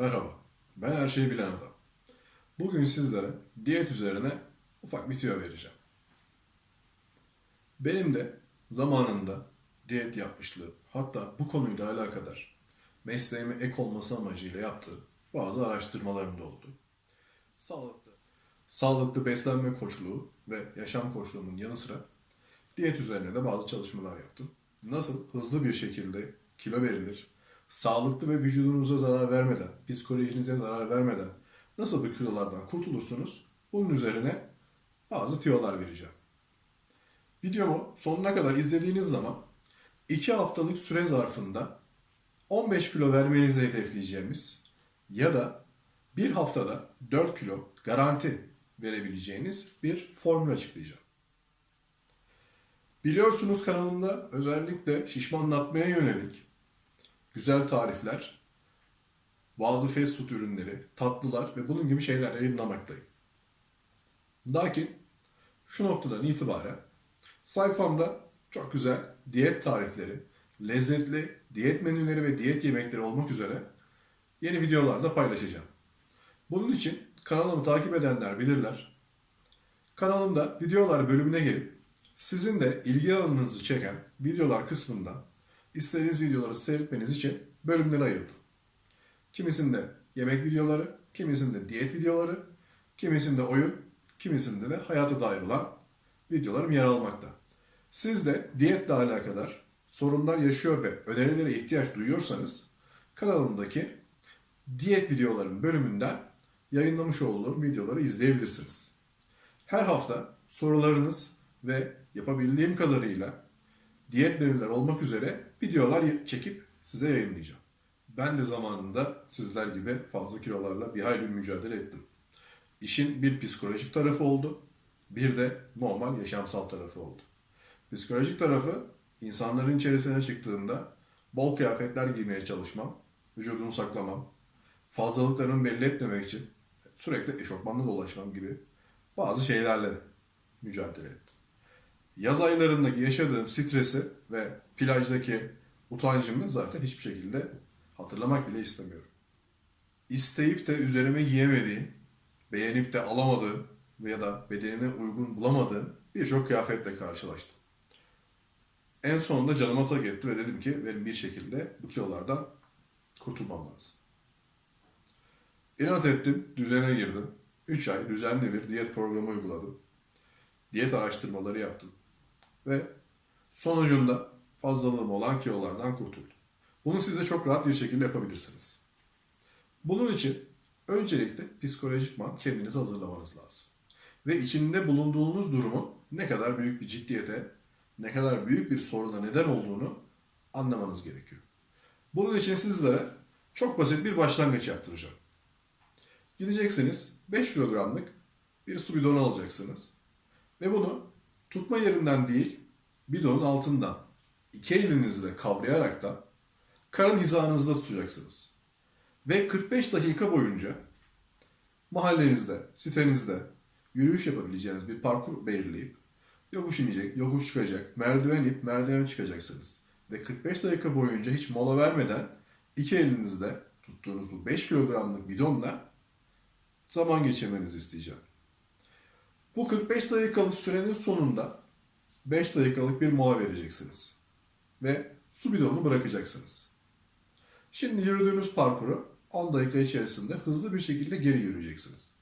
Merhaba, ben her şeyi bilen adam. Bugün sizlere diyet üzerine ufak bir tüyo vereceğim. Benim de zamanında diyet yapmışlığım, hatta bu konuyla alakadar mesleğime ek olması amacıyla yaptığım bazı araştırmalarım da oldu. Sağlıklı, sağlıklı beslenme koçluğu ve yaşam koçluğunun yanı sıra diyet üzerine de bazı çalışmalar yaptım. Nasıl hızlı bir şekilde kilo verilir, sağlıklı ve vücudunuza zarar vermeden, psikolojinize zarar vermeden nasıl bu kilolardan kurtulursunuz? Bunun üzerine bazı tiyolar vereceğim. Videomu sonuna kadar izlediğiniz zaman 2 haftalık süre zarfında 15 kilo vermenizi hedefleyeceğimiz ya da bir haftada 4 kilo garanti verebileceğiniz bir formül açıklayacağım. Biliyorsunuz kanalımda özellikle şişmanlatmaya yönelik güzel tarifler, bazı fast food ürünleri, tatlılar ve bunun gibi şeyler yayınlamaktayım. Lakin şu noktadan itibaren sayfamda çok güzel diyet tarifleri, lezzetli diyet menüleri ve diyet yemekleri olmak üzere yeni videolarda paylaşacağım. Bunun için kanalımı takip edenler bilirler. Kanalımda videolar bölümüne gelip sizin de ilgi alanınızı çeken videolar kısmında istediğiniz videoları seyretmeniz için bölümleri ayırdım. Kimisinde yemek videoları, kimisinde diyet videoları, kimisinde oyun, kimisinde de hayata dair olan videolarım yer almakta. Siz de diyetle alakadar sorunlar yaşıyor ve önerilere ihtiyaç duyuyorsanız kanalımdaki diyet videoların bölümünden yayınlamış olduğum videoları izleyebilirsiniz. Her hafta sorularınız ve yapabildiğim kadarıyla diyet menüler olmak üzere videolar çekip size yayınlayacağım. Ben de zamanında sizler gibi fazla kilolarla bir hayli mücadele ettim. İşin bir psikolojik tarafı oldu, bir de normal yaşamsal tarafı oldu. Psikolojik tarafı insanların içerisine çıktığında bol kıyafetler giymeye çalışmam, vücudumu saklamam, fazlalıklarımı belli etmemek için sürekli eşofmanla dolaşmam gibi bazı şeylerle mücadele ettim. Yaz aylarındaki yaşadığım stresi ve plajdaki utancımı zaten hiçbir şekilde hatırlamak bile istemiyorum. İsteyip de üzerime giyemediğim, beğenip de alamadığım ya da bedenine uygun bulamadığım birçok kıyafetle karşılaştım. En sonunda canıma tak etti ve dedim ki benim bir şekilde bu kilolardan kurtulmam lazım. İnat ettim, düzene girdim. 3 ay düzenli bir diyet programı uyguladım. Diyet araştırmaları yaptım. Ve sonucunda fazlalığım olan kilolardan kurtuldum. Bunu siz de çok rahat bir şekilde yapabilirsiniz. Bunun için öncelikle psikolojikman kendinizi hazırlamanız lazım. Ve içinde bulunduğunuz durumun ne kadar büyük bir ciddiyete, ne kadar büyük bir soruna neden olduğunu anlamanız gerekiyor. Bunun için sizlere çok basit bir başlangıç yaptıracağım. Gideceksiniz 5 kilogramlık bir su bidonu alacaksınız. Ve bunu tutma yerinden değil bidonun altından iki elinizle kavrayarak da karın hizanızda tutacaksınız. Ve 45 dakika boyunca mahallenizde, sitenizde yürüyüş yapabileceğiniz bir parkur belirleyip yokuş inecek, yokuş çıkacak, merdiven ip, merdiven çıkacaksınız. Ve 45 dakika boyunca hiç mola vermeden iki elinizde tuttuğunuz bu 5 kilogramlık bidonla zaman geçirmenizi isteyeceğim. Bu 45 dakikalık sürenin sonunda 5 dakikalık bir mola vereceksiniz. Ve su bidonunu bırakacaksınız. Şimdi yürüdüğünüz parkuru 10 dakika içerisinde hızlı bir şekilde geri yürüyeceksiniz.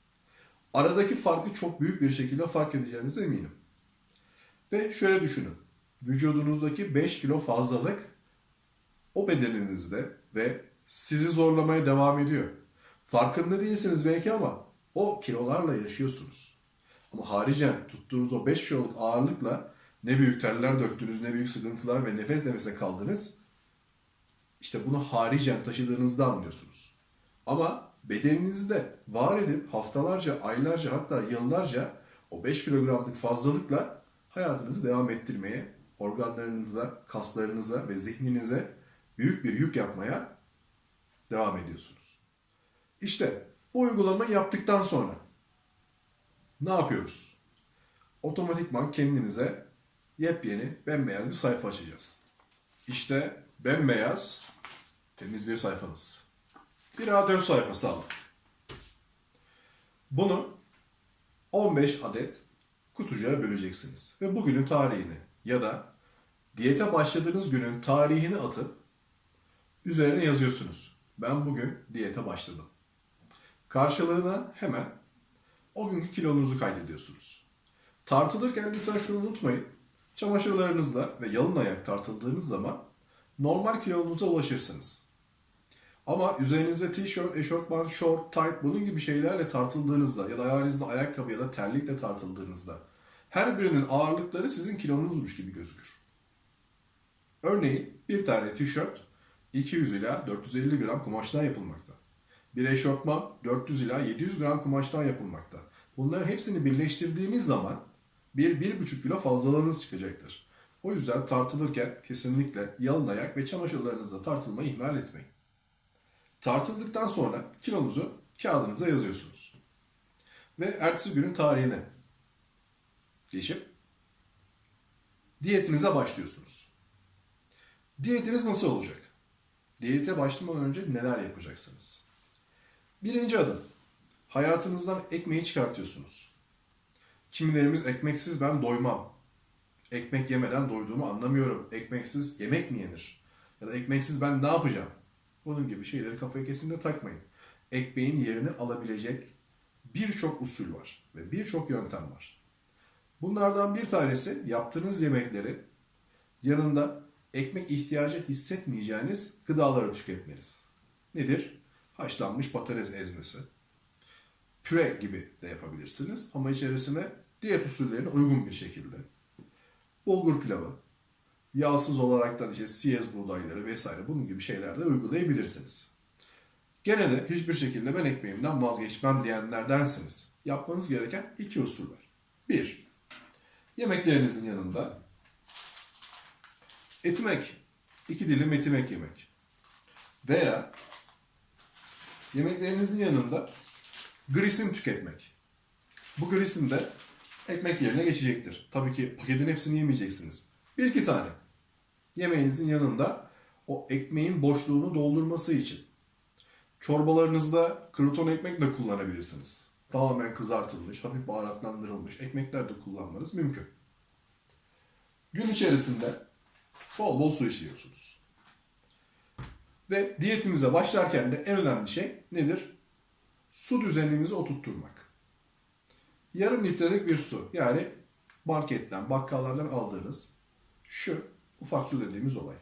Aradaki farkı çok büyük bir şekilde fark edeceğinize eminim. Ve şöyle düşünün. Vücudunuzdaki 5 kilo fazlalık o bedeninizde ve sizi zorlamaya devam ediyor. Farkında değilsiniz belki ama o kilolarla yaşıyorsunuz. Ama haricen tuttuğunuz o 5 kiloluk ağırlıkla ne büyük terler döktünüz, ne büyük sıkıntılar ve nefes nefese kaldınız. İşte bunu haricen taşıdığınızda anlıyorsunuz. Ama bedeninizde var edip haftalarca, aylarca hatta yıllarca o 5 kilogramlık fazlalıkla hayatınızı devam ettirmeye, organlarınıza, kaslarınıza ve zihninize büyük bir yük yapmaya devam ediyorsunuz. İşte bu uygulamayı yaptıktan sonra ne yapıyoruz? Otomatikman kendinize yepyeni bembeyaz bir sayfa açacağız. İşte bembeyaz temiz bir sayfanız. bir A4 sayfası alın. Bunu 15 adet kutucuğa böleceksiniz. Ve bugünün tarihini ya da diyete başladığınız günün tarihini atıp üzerine yazıyorsunuz. Ben bugün diyete başladım. Karşılığına hemen o günkü kilonuzu kaydediyorsunuz. Tartılırken lütfen şunu unutmayın. Çamaşırlarınızla ve yalın ayak tartıldığınız zaman normal kilonuza ulaşırsınız. Ama üzerinizde tişört, eşofman, short, tight bunun gibi şeylerle tartıldığınızda ya da ayağınızda ayakkabı ya da terlikle tartıldığınızda her birinin ağırlıkları sizin kilonuzmuş gibi gözükür. Örneğin bir tane tişört 200 ila 450 gram kumaştan yapılmakta. Bir eşofman 400 ila 700 gram kumaştan yapılmakta. Bunların hepsini birleştirdiğiniz zaman bir, bir buçuk kilo fazlalığınız çıkacaktır. O yüzden tartılırken kesinlikle yalın ayak ve çamaşırlarınızla tartılmayı ihmal etmeyin. Tartıldıktan sonra kilonuzu kağıdınıza yazıyorsunuz. Ve ertesi günün tarihine geçip diyetinize başlıyorsunuz. Diyetiniz nasıl olacak? Diyete başlamadan önce neler yapacaksınız? Birinci adım. Hayatınızdan ekmeği çıkartıyorsunuz. Kimilerimiz ekmeksiz ben doymam. Ekmek yemeden doyduğumu anlamıyorum. Ekmeksiz yemek mi yenir? Ya da ekmeksiz ben ne yapacağım? Bunun gibi şeyleri kafaya kesinlikle takmayın. Ekmeğin yerini alabilecek birçok usul var ve birçok yöntem var. Bunlardan bir tanesi yaptığınız yemekleri yanında ekmek ihtiyacı hissetmeyeceğiniz gıdaları tüketmeniz. Nedir? Haşlanmış patates ezmesi. Püre gibi de yapabilirsiniz ama içerisine diyet usullerine uygun bir şekilde. Bulgur pilavı, yağsız olaraktan işte siyez buğdayları vesaire bunun gibi şeyler de uygulayabilirsiniz. Gene de hiçbir şekilde ben ekmeğimden vazgeçmem diyenlerdensiniz. Yapmanız gereken iki usul var. Bir, yemeklerinizin yanında etimek, iki dilim etimek yemek. Veya yemeklerinizin yanında grisin tüketmek. Bu grisin de ekmek yerine geçecektir. Tabii ki paketin hepsini yemeyeceksiniz. Bir iki tane. Yemeğinizin yanında o ekmeğin boşluğunu doldurması için. Çorbalarınızda kruton ekmek de kullanabilirsiniz. Tamamen kızartılmış, hafif baharatlandırılmış ekmekler de kullanmanız mümkün. Gün içerisinde bol bol su içiyorsunuz. Ve diyetimize başlarken de en önemli şey nedir? Su düzenimizi oturtturmak. Yarım litrelik bir su yani marketten, bakkallardan aldığınız şu ufak su dediğimiz olay.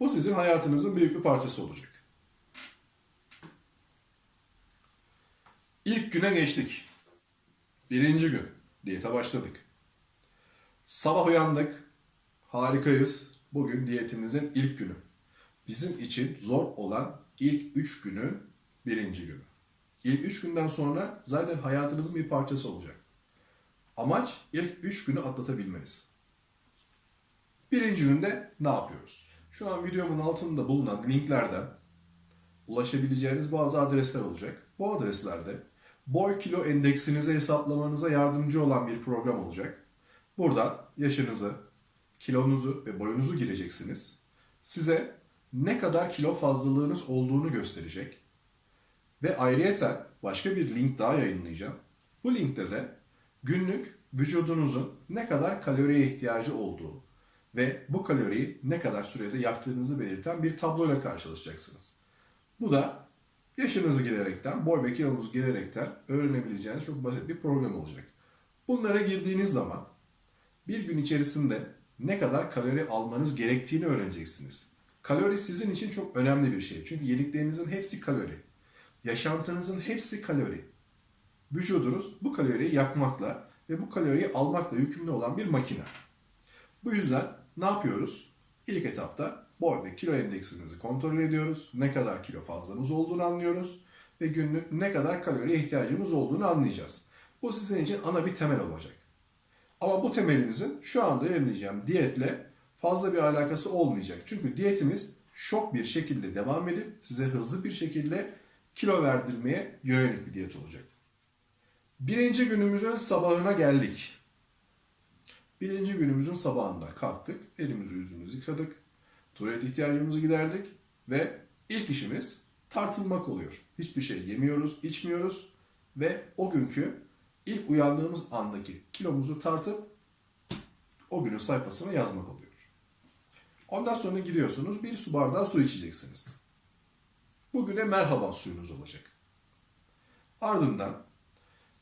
Bu sizin hayatınızın büyük bir parçası olacak. İlk güne geçtik. Birinci gün. Diyete başladık. Sabah uyandık. Harikayız. Bugün diyetimizin ilk günü. Bizim için zor olan ilk üç günün birinci günü. İlk üç günden sonra zaten hayatınızın bir parçası olacak. Amaç ilk üç günü atlatabilmeniz. Birinci günde ne yapıyoruz? Şu an videomun altında bulunan linklerden ulaşabileceğiniz bazı adresler olacak. Bu adreslerde boy kilo endeksinizi hesaplamanıza yardımcı olan bir program olacak. Buradan yaşınızı, kilonuzu ve boyunuzu gireceksiniz. Size ne kadar kilo fazlalığınız olduğunu gösterecek. Ve ayrıyeten başka bir link daha yayınlayacağım. Bu linkte de günlük vücudunuzun ne kadar kaloriye ihtiyacı olduğu ve bu kaloriyi ne kadar sürede yaktığınızı belirten bir tabloyla karşılaşacaksınız. Bu da yaşınızı girerekten, boy ve kilonuzu girerekten öğrenebileceğiniz çok basit bir program olacak. Bunlara girdiğiniz zaman bir gün içerisinde ne kadar kalori almanız gerektiğini öğreneceksiniz. Kalori sizin için çok önemli bir şey. Çünkü yediklerinizin hepsi kalori. Yaşantınızın hepsi kalori. Vücudunuz bu kaloriyi yakmakla ve bu kaloriyi almakla yükümlü olan bir makine. Bu yüzden ne yapıyoruz? İlk etapta boy ve kilo endeksimizi kontrol ediyoruz. Ne kadar kilo fazlamız olduğunu anlıyoruz. Ve günlük ne kadar kaloriye ihtiyacımız olduğunu anlayacağız. Bu sizin için ana bir temel olacak. Ama bu temelimizin şu anda öğreneceğim diyetle fazla bir alakası olmayacak. Çünkü diyetimiz şok bir şekilde devam edip size hızlı bir şekilde kilo verdirmeye yönelik bir diyet olacak. Birinci günümüzün sabahına geldik. Birinci günümüzün sabahında kalktık, elimizi yüzümüzü yıkadık, tuvalet ihtiyacımızı giderdik ve ilk işimiz tartılmak oluyor. Hiçbir şey yemiyoruz, içmiyoruz ve o günkü ilk uyandığımız andaki kilomuzu tartıp o günün sayfasına yazmak oluyor. Ondan sonra gidiyorsunuz bir su bardağı su içeceksiniz. Bugüne merhaba suyunuz olacak. Ardından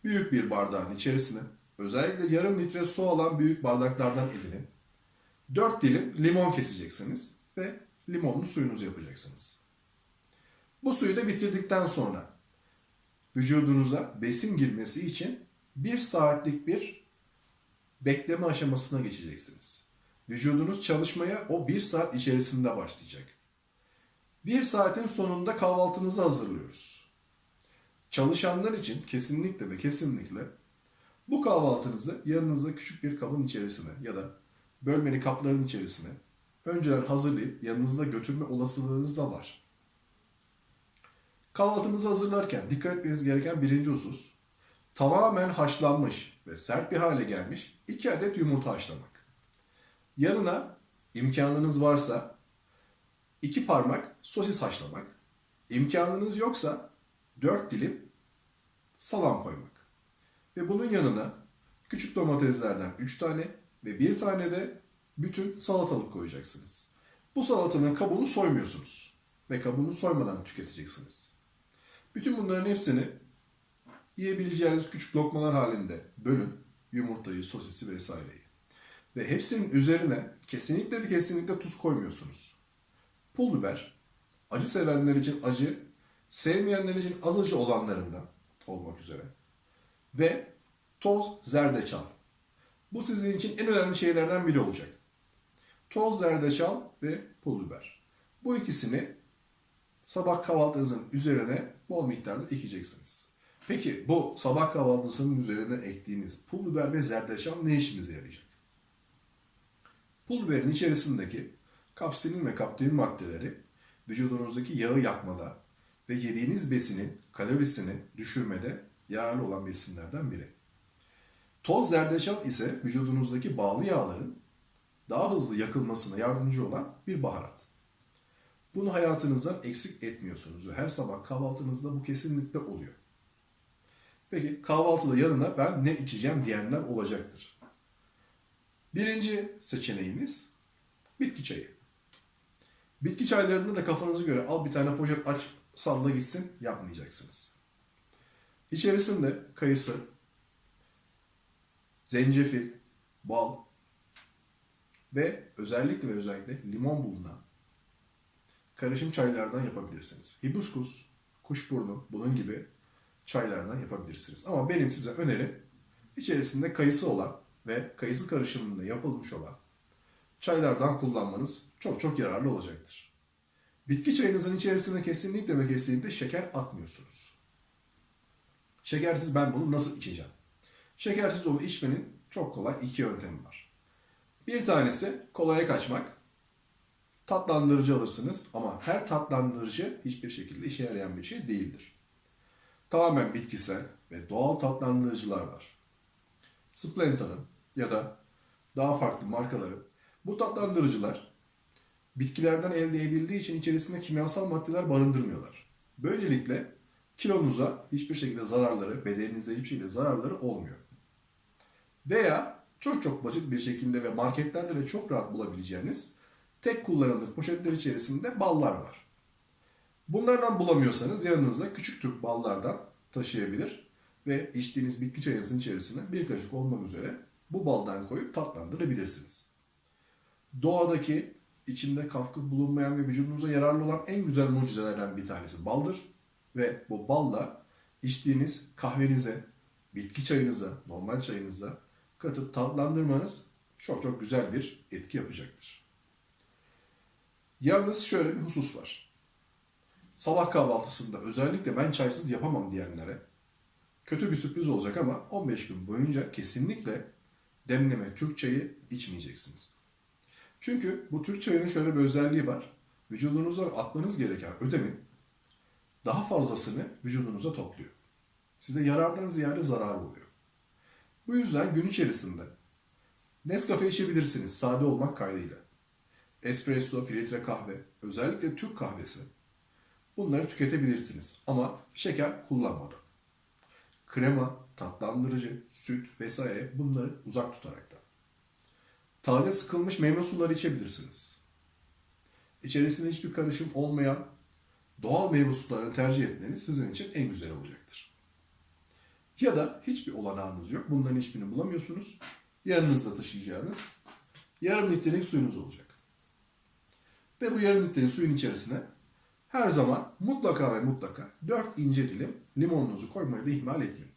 büyük bir bardağın içerisine özellikle yarım litre su olan büyük bardaklardan edinin. 4 dilim limon keseceksiniz ve limonlu suyunuzu yapacaksınız. Bu suyu da bitirdikten sonra vücudunuza besin girmesi için bir saatlik bir bekleme aşamasına geçeceksiniz. Vücudunuz çalışmaya o bir saat içerisinde başlayacak. Bir saatin sonunda kahvaltınızı hazırlıyoruz. Çalışanlar için kesinlikle ve kesinlikle bu kahvaltınızı yanınızda küçük bir kabın içerisine ya da bölmeli kapların içerisine önceden hazırlayıp yanınızda götürme olasılığınız da var. Kahvaltınızı hazırlarken dikkat etmeniz gereken birinci husus tamamen haşlanmış ve sert bir hale gelmiş 2 adet yumurta haşlamak. Yanına imkanınız varsa iki parmak sosis haşlamak. İmkanınız yoksa dört dilim salam koymak. Ve bunun yanına küçük domateslerden üç tane ve bir tane de bütün salatalık koyacaksınız. Bu salatanın kabuğunu soymuyorsunuz ve kabuğunu soymadan tüketeceksiniz. Bütün bunların hepsini yiyebileceğiniz küçük lokmalar halinde bölün. Yumurtayı, sosisi vesaireyi. Ve hepsinin üzerine kesinlikle ve kesinlikle tuz koymuyorsunuz. Pul biber, acı sevenler için acı, sevmeyenler için az acı olanlarından olmak üzere. Ve toz zerdeçal. Bu sizin için en önemli şeylerden biri olacak. Toz zerdeçal ve pul biber. Bu ikisini sabah kahvaltınızın üzerine bol miktarda ekleyeceksiniz. Peki bu sabah kahvaltısının üzerine ektiğiniz pul biber ve zerdeçal ne işimize yarayacak? Pul biberin içerisindeki kapsülin ve kaptein maddeleri vücudunuzdaki yağı yakmada ve yediğiniz besinin kalorisini düşürmede yararlı olan besinlerden biri. Toz zerdeçal ise vücudunuzdaki bağlı yağların daha hızlı yakılmasına yardımcı olan bir baharat. Bunu hayatınızdan eksik etmiyorsunuz ve her sabah kahvaltınızda bu kesinlikle oluyor. Peki kahvaltıda yanına ben ne içeceğim diyenler olacaktır. Birinci seçeneğimiz bitki çayı. Bitki çaylarında da kafanıza göre al bir tane poşet aç salla gitsin yapmayacaksınız. İçerisinde kayısı, zencefil, bal ve özellikle ve özellikle limon bulunan karışım çaylardan yapabilirsiniz. Hibiskus, kuşburnu bunun gibi çaylardan yapabilirsiniz. Ama benim size önerim içerisinde kayısı olan ve kayısı karışımında yapılmış olan çaylardan kullanmanız çok çok yararlı olacaktır. Bitki çayınızın içerisine kesinlikle ve kesinlikle şeker atmıyorsunuz. Şekersiz ben bunu nasıl içeceğim? Şekersiz onu içmenin çok kolay iki yöntemi var. Bir tanesi kolaya kaçmak. Tatlandırıcı alırsınız ama her tatlandırıcı hiçbir şekilde işe yarayan bir şey değildir. Tamamen bitkisel ve doğal tatlandırıcılar var. Splenta'nın ya da daha farklı markaları bu tatlandırıcılar bitkilerden elde edildiği için içerisinde kimyasal maddeler barındırmıyorlar. Böylelikle kilonuza hiçbir şekilde zararları, bedeninize hiçbir şekilde zararları olmuyor. Veya çok çok basit bir şekilde ve marketlerde de çok rahat bulabileceğiniz tek kullanımlık poşetler içerisinde ballar var. Bunlardan bulamıyorsanız yanınızda küçük Türk ballardan taşıyabilir ve içtiğiniz bitki çayınızın içerisine bir kaşık olmak üzere bu baldan koyup tatlandırabilirsiniz. Doğadaki içinde katkı bulunmayan ve vücudunuza yararlı olan en güzel mucizelerden bir tanesi baldır. Ve bu balla içtiğiniz kahvenize, bitki çayınıza, normal çayınıza katıp tatlandırmanız çok çok güzel bir etki yapacaktır. Yalnız şöyle bir husus var. Sabah kahvaltısında özellikle ben çaysız yapamam diyenlere kötü bir sürpriz olacak ama 15 gün boyunca kesinlikle demleme Türk çayı içmeyeceksiniz. Çünkü bu Türk çayının şöyle bir özelliği var. Vücudunuzdan atmanız gereken ödemin daha fazlasını vücudunuza topluyor. Size yarardan ziyade zarar oluyor. Bu yüzden gün içerisinde Nescafe içebilirsiniz sade olmak kaydıyla. Espresso, filtre kahve, özellikle Türk kahvesi bunları tüketebilirsiniz ama şeker kullanmadan. Krema, tatlandırıcı, süt vesaire bunları uzak tutaraktan. Taze sıkılmış meyve suları içebilirsiniz. İçerisinde hiçbir karışım olmayan doğal meyve sularını tercih etmeniz sizin için en güzel olacaktır. Ya da hiçbir olanağınız yok. Bunların hiçbirini bulamıyorsunuz. Yanınızda taşıyacağınız yarım litrelik suyunuz olacak. Ve bu yarım litrelik suyun içerisine her zaman mutlaka ve mutlaka 4 ince dilim limonunuzu koymayı da ihmal etmeyin.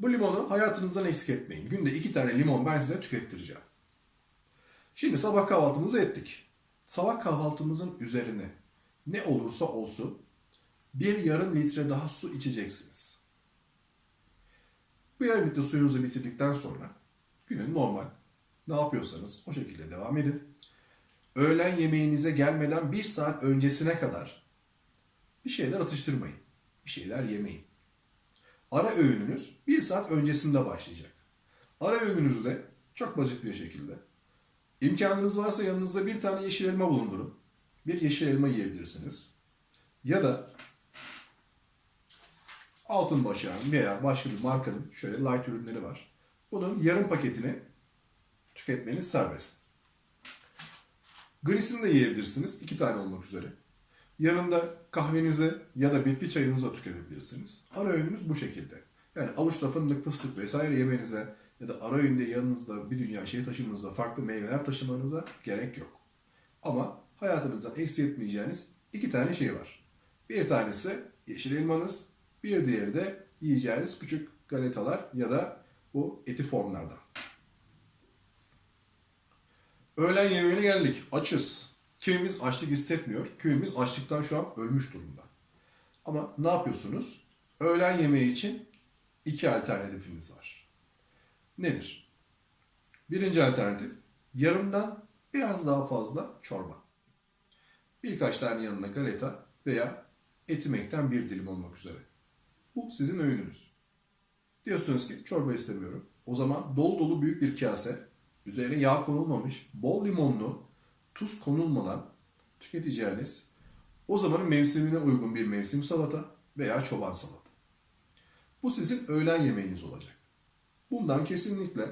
Bu limonu hayatınızdan eksik etmeyin. Günde 2 tane limon ben size tükettireceğim. Şimdi sabah kahvaltımızı ettik. Sabah kahvaltımızın üzerine ne olursa olsun bir yarım litre daha su içeceksiniz. Bu yarım litre suyunuzu bitirdikten sonra günün normal ne yapıyorsanız o şekilde devam edin. Öğlen yemeğinize gelmeden bir saat öncesine kadar bir şeyler atıştırmayın. Bir şeyler yemeyin. Ara öğününüz bir saat öncesinde başlayacak. Ara öğününüzde çok basit bir şekilde imkanınız varsa yanınızda bir tane yeşil elma bulundurun. Bir yeşil elma yiyebilirsiniz. Ya da altın başağın veya başka bir markanın şöyle light ürünleri var. Bunun yarım paketini tüketmeniz serbest. Grisini de yiyebilirsiniz. iki tane olmak üzere. Yanında kahvenizi ya da bitki çayınızı da tüketebilirsiniz. Ara öğünümüz bu şekilde. Yani avuçla fındık, fıstık vesaire yemenize ya da ara öğünde yanınızda bir dünya şey taşımanıza, farklı meyveler taşımanıza gerek yok. Ama hayatınızdan eksik etmeyeceğiniz iki tane şey var. Bir tanesi yeşil elmanız, bir diğeri de yiyeceğiniz küçük galetalar ya da bu eti formlardan. Öğlen yemeğine geldik. Açız. Kimimiz açlık hissetmiyor. Kimimiz açlıktan şu an ölmüş durumda. Ama ne yapıyorsunuz? Öğlen yemeği için iki alternatifiniz var. Nedir? Birinci alternatif yarımdan biraz daha fazla çorba. Birkaç tane yanına galeta veya etimekten bir dilim olmak üzere. Bu sizin öğününüz. Diyorsunuz ki çorba istemiyorum. O zaman dolu dolu büyük bir kase, üzerine yağ konulmamış, bol limonlu, tuz konulmadan tüketeceğiniz o zamanın mevsimine uygun bir mevsim salata veya çoban salata. Bu sizin öğlen yemeğiniz olacak. Bundan kesinlikle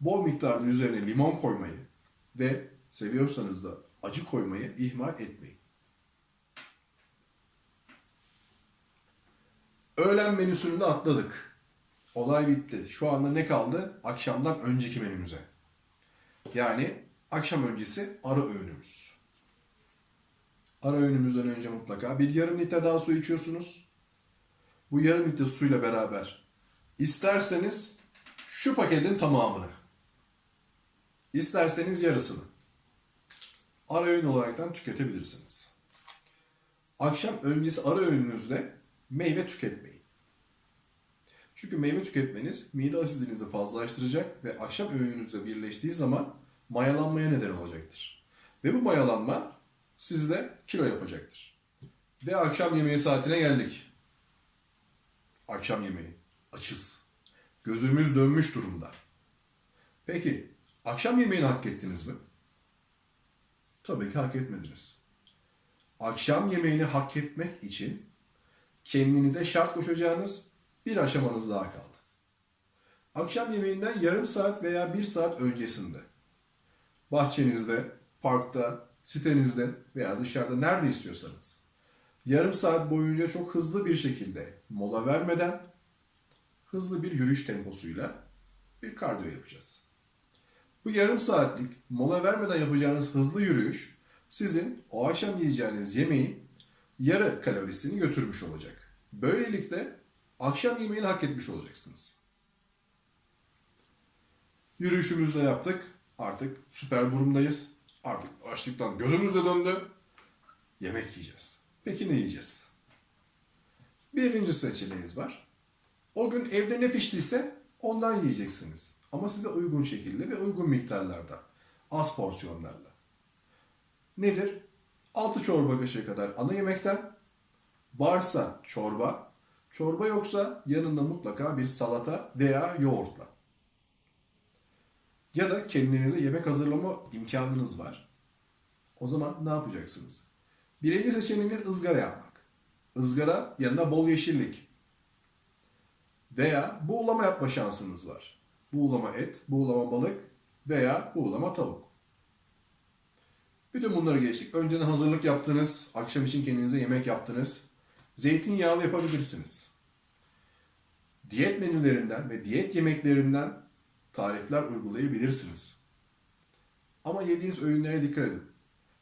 bol miktarda üzerine limon koymayı ve seviyorsanız da acı koymayı ihmal etmeyin. Öğlen menüsünü de atladık. Olay bitti. Şu anda ne kaldı? Akşamdan önceki menümüze. Yani akşam öncesi ara öğünümüz. Ara öğünümüzden önce mutlaka bir yarım litre daha su içiyorsunuz. Bu yarım litre suyla beraber isterseniz şu paketin tamamını, isterseniz yarısını ara öğün olaraktan tüketebilirsiniz. Akşam öncesi ara öğününüzde meyve tüketmeyin. Çünkü meyve tüketmeniz mide asidinizi fazlalaştıracak ve akşam öğününüzle birleştiği zaman mayalanmaya neden olacaktır. Ve bu mayalanma sizde kilo yapacaktır. Ve akşam yemeği saatine geldik. Akşam yemeği. Açız. Gözümüz dönmüş durumda. Peki, akşam yemeğini hak ettiniz mi? Tabii ki hak etmediniz. Akşam yemeğini hak etmek için kendinize şart koşacağınız bir aşamanız daha kaldı. Akşam yemeğinden yarım saat veya bir saat öncesinde bahçenizde, parkta, sitenizde veya dışarıda nerede istiyorsanız yarım saat boyunca çok hızlı bir şekilde mola vermeden hızlı bir yürüyüş temposuyla bir kardiyo yapacağız. Bu yarım saatlik mola vermeden yapacağınız hızlı yürüyüş sizin o akşam yiyeceğiniz yemeğin yarı kalorisini götürmüş olacak. Böylelikle akşam yemeğini hak etmiş olacaksınız. Yürüyüşümüzü de yaptık. Artık süper durumdayız. Artık açlıktan gözümüz de döndü. Yemek yiyeceğiz. Peki ne yiyeceğiz? Birinci seçeneğiniz var. O gün evde ne piştiyse ondan yiyeceksiniz. Ama size uygun şekilde ve uygun miktarlarda. Az porsiyonlarla. Nedir? 6 çorba kaşığı kadar ana yemekten, varsa çorba, çorba yoksa yanında mutlaka bir salata veya yoğurtla. Ya da kendinize yemek hazırlama imkanınız var. O zaman ne yapacaksınız? Birinci seçeneğiniz ızgara yapmak. Izgara yanında bol yeşillik. Veya buğulama yapma şansınız var. Buğulama et, buğulama balık veya buğulama tavuk. Bütün bunları geçtik. Önceden hazırlık yaptınız, akşam için kendinize yemek yaptınız. Zeytinyağlı yapabilirsiniz. Diyet menülerinden ve diyet yemeklerinden tarifler uygulayabilirsiniz. Ama yediğiniz öğünlere dikkat edin.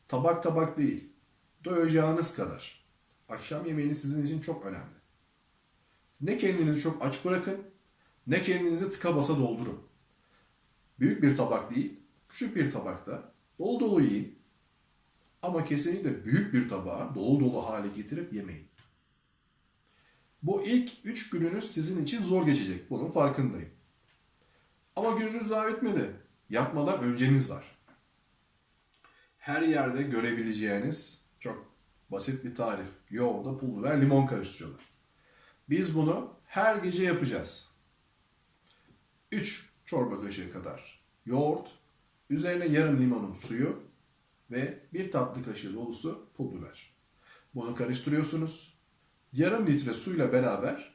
Tabak tabak değil, doyacağınız kadar. Akşam yemeğiniz sizin için çok önemli. Ne kendinizi çok aç bırakın, ne kendinizi tıka basa doldurun. Büyük bir tabak değil, küçük bir tabakta dolu dolu yiyin. Ama kesinlikle büyük bir tabağı dolu dolu hale getirip yemeyin. Bu ilk üç gününüz sizin için zor geçecek. Bunun farkındayım. Ama gününüz daha bitmedi. Yatmadan önceniz var. Her yerde görebileceğiniz çok basit bir tarif. Yoğurda pul biber, limon karıştırıyorlar. Biz bunu her gece yapacağız. 3 çorba kaşığı kadar yoğurt, üzerine yarım limonun suyu ve bir tatlı kaşığı dolusu pul biber. Bunu karıştırıyorsunuz. Yarım litre suyla beraber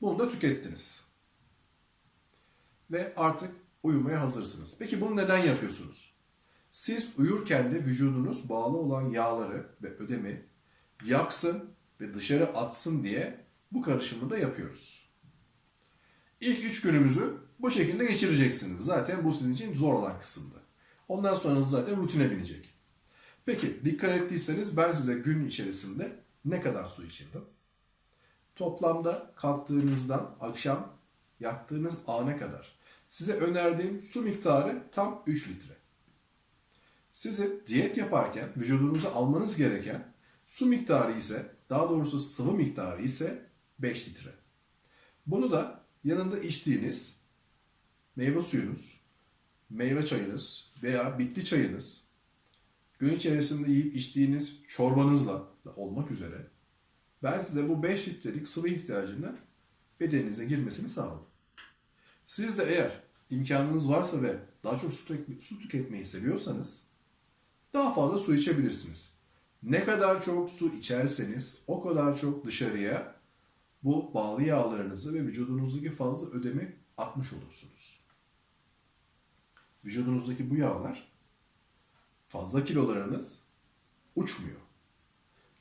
bunu da tükettiniz. Ve artık uyumaya hazırsınız. Peki bunu neden yapıyorsunuz? Siz uyurken de vücudunuz bağlı olan yağları ve ödemi yaksın ve dışarı atsın diye bu karışımı da yapıyoruz. İlk üç günümüzü bu şekilde geçireceksiniz. Zaten bu sizin için zor olan kısımdı. Ondan sonra zaten rutine binecek. Peki dikkat ettiyseniz ben size gün içerisinde ne kadar su içirdim? Toplamda kalktığınızdan akşam yattığınız ana kadar size önerdiğim su miktarı tam 3 litre. Size diyet yaparken vücudunuza almanız gereken su miktarı ise daha doğrusu sıvı miktarı ise 5 litre. Bunu da yanında içtiğiniz meyve suyunuz, meyve çayınız veya bitki çayınız, gün içerisinde yiyip içtiğiniz çorbanızla da olmak üzere ben size bu 5 litrelik sıvı ihtiyacını bedeninize girmesini sağladım. Siz de eğer imkanınız varsa ve daha çok su, su tüketmeyi seviyorsanız daha fazla su içebilirsiniz. Ne kadar çok su içerseniz o kadar çok dışarıya bu bağlı yağlarınızı ve vücudunuzdaki fazla ödemi atmış olursunuz. Vücudunuzdaki bu yağlar fazla kilolarınız uçmuyor.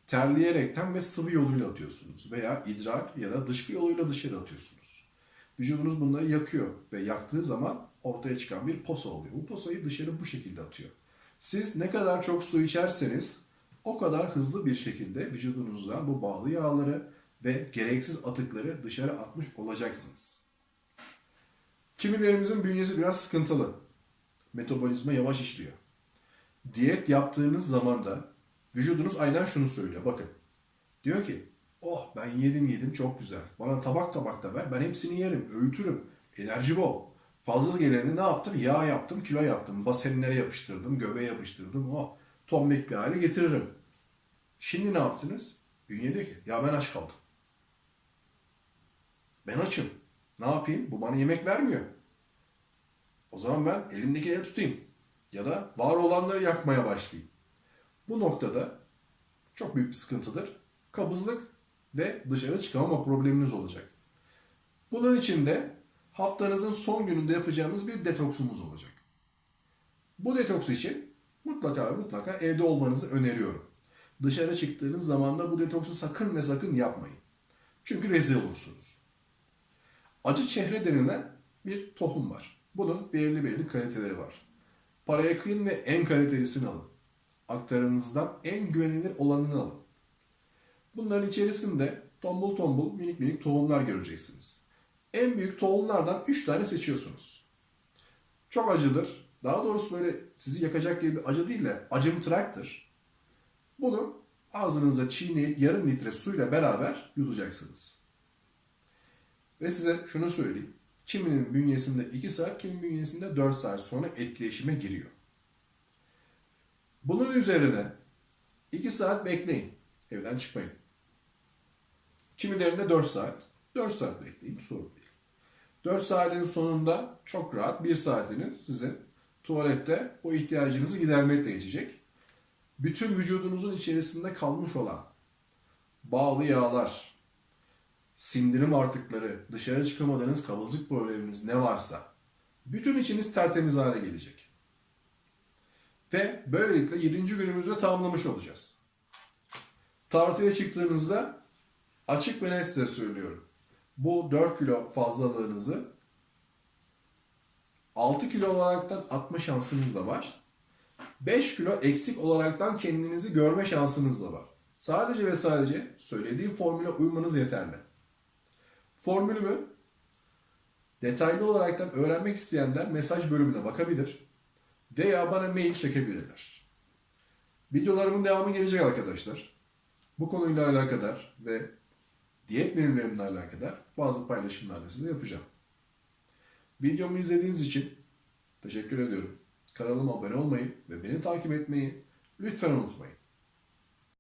Terleyerekten ve sıvı yoluyla atıyorsunuz veya idrar ya da dışkı yoluyla dışarı atıyorsunuz. Vücudunuz bunları yakıyor ve yaktığı zaman ortaya çıkan bir posa oluyor. Bu posayı dışarı bu şekilde atıyor. Siz ne kadar çok su içerseniz o kadar hızlı bir şekilde vücudunuzdan bu bağlı yağları ve gereksiz atıkları dışarı atmış olacaksınız. Kimilerimizin bünyesi biraz sıkıntılı. Metabolizma yavaş işliyor. Diyet yaptığınız zaman da vücudunuz aynen şunu söylüyor. Bakın. Diyor ki oh ben yedim yedim çok güzel. Bana tabak tabak da ver. Ben hepsini yerim. Öğütürüm. Enerji bol. Fazla geleni ne yaptım? Yağ yaptım, kilo yaptım. Basenlere yapıştırdım, göbeğe yapıştırdım. Oh tombik bir hale getiririm. Şimdi ne yaptınız? Bünye diyor ki ya ben aç kaldım. Ben açım. Ne yapayım? Bu bana yemek vermiyor. O zaman ben elimdekileri tutayım. Ya da var olanları yakmaya başlayayım. Bu noktada çok büyük bir sıkıntıdır. Kabızlık ve dışarı çıkamama probleminiz olacak. Bunun için de haftanızın son gününde yapacağınız bir detoksumuz olacak. Bu detoks için mutlaka ve mutlaka evde olmanızı öneriyorum. Dışarı çıktığınız zaman da bu detoksu sakın ve sakın yapmayın. Çünkü rezil olursunuz. Acı çehre denilen bir tohum var. Bunun belirli belirli kaliteleri var. Paraya kıyın ve en kalitelisini alın. Aktarınızdan en güvenilir olanını alın. Bunların içerisinde tombul tombul minik minik tohumlar göreceksiniz. En büyük tohumlardan 3 tane seçiyorsunuz. Çok acıdır. Daha doğrusu böyle sizi yakacak gibi bir acı değil de acımtıraktır. Bunu ağzınıza çiğneyip yarım litre suyla beraber yutacaksınız. Ve size şunu söyleyeyim. Kiminin bünyesinde 2 saat, kiminin bünyesinde 4 saat sonra etkileşime giriyor. Bunun üzerine 2 saat bekleyin. Evden çıkmayın. Kimilerinde 4 saat. 4 saat bekleyin sorun değil. 4 saatin sonunda çok rahat 1 saatiniz sizin tuvalette o ihtiyacınızı gidermekle geçecek. bütün vücudunuzun içerisinde kalmış olan bağlı yağlar, sindirim artıkları, dışarı çıkamadığınız kalıcık probleminiz ne varsa bütün içiniz tertemiz hale gelecek. Ve böylelikle 7. günümüzü de tamamlamış olacağız. Tartıya çıktığınızda açık ve net size söylüyorum. Bu 4 kilo fazlalığınızı 6 kilo olaraktan atma şansınız da var. 5 kilo eksik olaraktan kendinizi görme şansınız da var. Sadece ve sadece söylediğim formüle uymanız yeterli. Formülümü detaylı olaraktan öğrenmek isteyenler mesaj bölümüne bakabilir veya bana mail çekebilirler. Videolarımın devamı gelecek arkadaşlar. Bu konuyla alakadar ve diyet menülerimle alakadar bazı paylaşımlar da size yapacağım. Videomu izlediğiniz için teşekkür ediyorum. Kanalıma abone olmayı ve beni takip etmeyi lütfen unutmayın.